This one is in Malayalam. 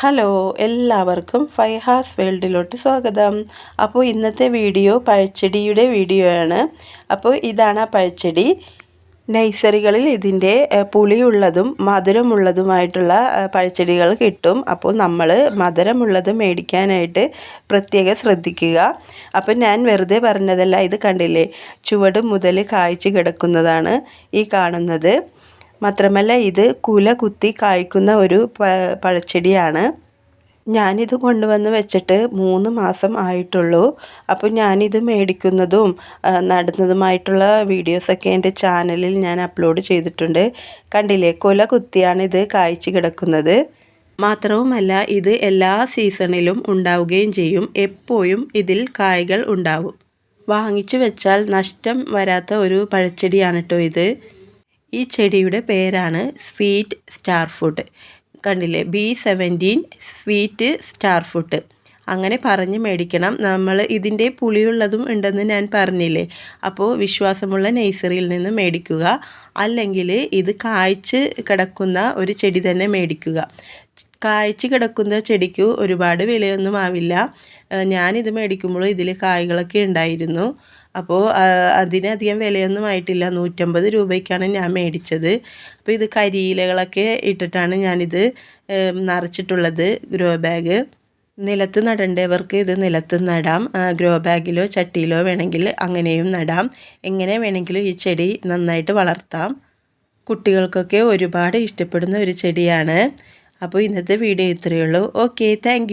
ഹലോ എല്ലാവർക്കും ഫൈഹാസ് വേൾഡിലോട്ട് സ്വാഗതം. അപ്പോൾ ഇന്നത്തെ വീഡിയോ പഴച്ചെടിയുടെ വീഡിയോ ആണ്. അപ്പോൾ ഇതാണ് ആ പഴച്ചെടി. നഴ്സറികളിൽ ഇതിന്റെ പുളിയുള്ളതും മധുരമുള്ളതുമായിട്ടുള്ള പഴച്ചെടികൾ കിട്ടും. അപ്പോൾ നമ്മൾ മധുരമുള്ളത് മേടിക്കാനായിട്ട് പ്രത്യേകം ശ്രദ്ധിക്കുക. അപ്പോൾ ഞാൻ വെറുതെ പറഞ്ഞതല്ല ഇത് കണ്ടില്ലേ? ചുവട് മുതൽ കായ്ച്ചു കിടക്കുന്നതാണ് ഈ കാണുന്നത്. മാത്രമല്ല ഇത് കുല കുത്തി കായ്ക്കുന്ന ഒരു പഴച്ചെടിയാണ്. ഞാനിത് കൊണ്ടുവന്ന് വെച്ചിട്ട് മൂന്ന് മാസം ആയിട്ടുള്ളൂ. അപ്പോൾ ഞാനിത് മേടിക്കുന്നതും നടുന്നതുമായിട്ടുള്ള വീഡിയോസൊക്കെ എന്റെ ചാനലിൽ ഞാൻ അപ്ലോഡ് ചെയ്തിട്ടുണ്ട്. കണ്ടില്ലേ? കൊല കുത്തിയാണ് ഇത് കായ്ച്ച് കിടക്കുന്നത്. മാത്രവുമല്ല ഇത് എല്ലാ സീസണിലും ഉണ്ടാവുകയും ചെയ്യും. എപ്പോഴും ഇതിൽ കായ്കൾ ഉണ്ടാവും. വാങ്ങിച്ചു വെച്ചാൽ നഷ്ടം വരാത്ത ഒരു പഴച്ചെടിയാണ് കേട്ടോ ഇത്. ഈ ചെടിയുടെ പേരാണ് സ്വീറ്റ് സ്റ്റാർ ഫുഡ്. കണ്ടില്ലേ? B seventeen sweet star food. അങ്ങനെ പറഞ്ഞ് മേടിക്കണം. നമ്മൾ ഇതിന്റെ പുളിയുള്ളതും ഉണ്ടെന്ന് ഞാൻ പറഞ്ഞില്ലേ? അപ്പോൾ വിശ്വാസമുള്ള നഴ്സറിയിൽ നിന്ന് മേടിക്കുക. അല്ലെങ്കിൽ ഇത് കായ്ച്ച് കിടക്കുന്ന ഒരു ചെടി തന്നെ മേടിക്കുക. കായ്ച്ച് കിടക്കുന്ന ചെടിക്ക് ഒരുപാട് വിലയൊന്നും ആവില്ല. ഞാനിത് മേടിക്കുമ്പോൾ ഇതിൽ കായ്കളൊക്കെ ഉണ്ടായിരുന്നു. അപ്പോൾ അതിനധികം വിലയൊന്നും ആയിട്ടില്ല. നൂറ്റമ്പത് രൂപയ്ക്കാണ് ഞാൻ മേടിച്ചത്. അപ്പോൾ ഇത് കരിയിലകളൊക്കെ ഇട്ടിട്ടാണ് ഞാനിത് നിറച്ചിട്ടുള്ളത് ഗ്രോ ബാഗ്. നിലത്ത് നടേണ്ടവർക്ക് ഇത് നിലത്ത് നടാം. ഗ്രോ ബാഗിലോ ചട്ടിയിലോ വേണമെങ്കിൽ അങ്ങനെയും നടാം. എങ്ങനെ വേണമെങ്കിലും ഈ ചെടി നന്നായിട്ട് വളർത്താം. കുട്ടികൾക്കൊക്കെ ഒരുപാട് ഇഷ്ടപ്പെടുന്ന ഒരു ചെടിയാണ്. അപ്പോൾ ഇന്നത്തെ വീഡിയോ ഇത്രയേ ഉള്ളൂ. Okay thank